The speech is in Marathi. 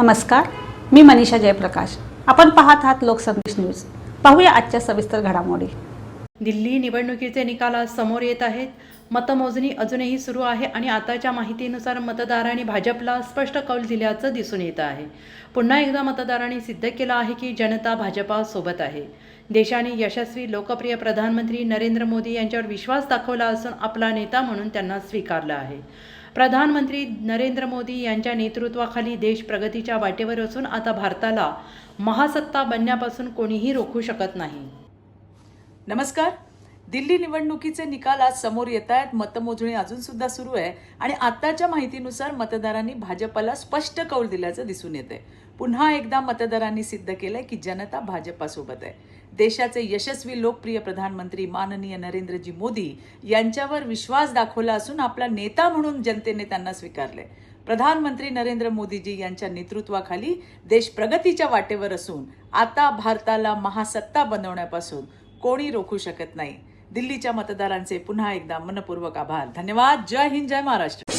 नमस्कार मी मनीषा जयप्रकाश. आपण पाहत आहात लोकसंदेश न्यूज. पाहूया आजच्या सविस्तर घडामोडी. दिल्ली निवडणुकीचे निकाल आज समोर येत आहेत. मतमोजणी अजूनही सुरू आहे आणि आताच्या माहितीनुसार मतदारांनी भाजपला स्पष्ट कौल दिल्याचं दिसून येत आहे. पुन्हा एकदा मतदारांनी सिद्ध केलं आहे की जनता भाजपासोबत आहे. देशाने यशस्वी लोकप्रिय प्रधानमंत्री नरेंद्र मोदी यांच्यावर विश्वास दाखवला असून आपला नेता म्हणून त्यांना स्वीकारलं आहे. प्रधानमंत्री नरेंद्र मोदी यांच्या नेतृत्वाखाली देश प्रगतीच्या वाटेवर असून आता भारताला महासत्ता बनण्यापासून कोणीही रोखू शकत नाही. नमस्कार. दिल्ली निवडणुकीचे निकाल आज समोर येत आहेत. मतमोजणी अजून सुद्धा सुरू आहे आणि आताच्या माहितीनुसार मतदारांनी भाजपला स्पष्ट कौल दिल्याचं दिसून येते पुन्हा एकदा मतदारांनी सिद्ध केलंय की जनता भाजपासोबत आहे. देशाचे यशस्वी लोकप्रिय प्रधानमंत्री माननीय नरेंद्रजी मोदी यांच्यावर विश्वास दाखवला असून आपला नेता म्हणून जनतेने त्यांना स्वीकारले प्रधानमंत्री नरेंद्र मोदीजी यांच्या नेतृत्वाखाली देश प्रगतीच्या वाटेवर असून आता भारताला महासत्ता बनवण्यापासून कोणी रोखू शकत नाही. दिल्लीच्या मतदारांचे पुन्हा एकदा मनपूर्वक आभार. धन्यवाद. जय हिंद जय महाराष्ट्र.